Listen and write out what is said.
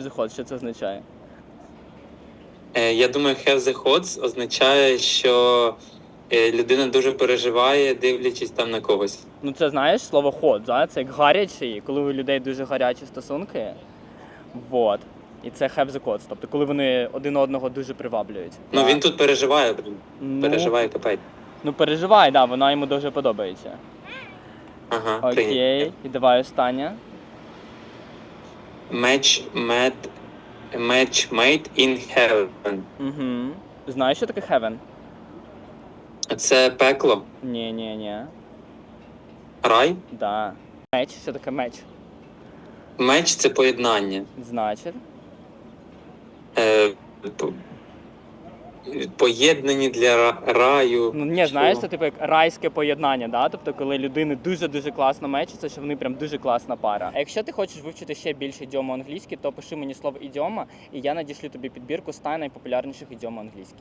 have the hots, що це означає? Е, Я думаю, have the hots означає, що е, людина дуже переживає, дивлячись там на когось. Ну, це знаєш слово hot, да? це як гарячий, коли у людей дуже гарячі стосунки. Вот. І це have the hots, тобто коли вони один одного дуже приваблюють. Ну він тут переживає, блін. ну, Переживає капець. Ну переживай, да, вона йому дуже подобається. Ага, Окей, прийняв. і давай остання. Match made, match made in heaven. Угу. Знаєш, що таке heaven? Це пекло, Ні, ні, ні. рай. Да. Меч, що таке меч? Меч це поєднання. Значить. Е, поєднані для раю. Ну ні, знаєш, це типу як райське поєднання, да? Тобто, коли людини дуже-дуже класно мечаться, що вони прям дуже класна пара. А якщо ти хочеш вивчити ще більше ідіому англійський, то пиши мені слово ідіома, і я надішлю тобі підбірку 100 найпопулярніших ідіом англійській.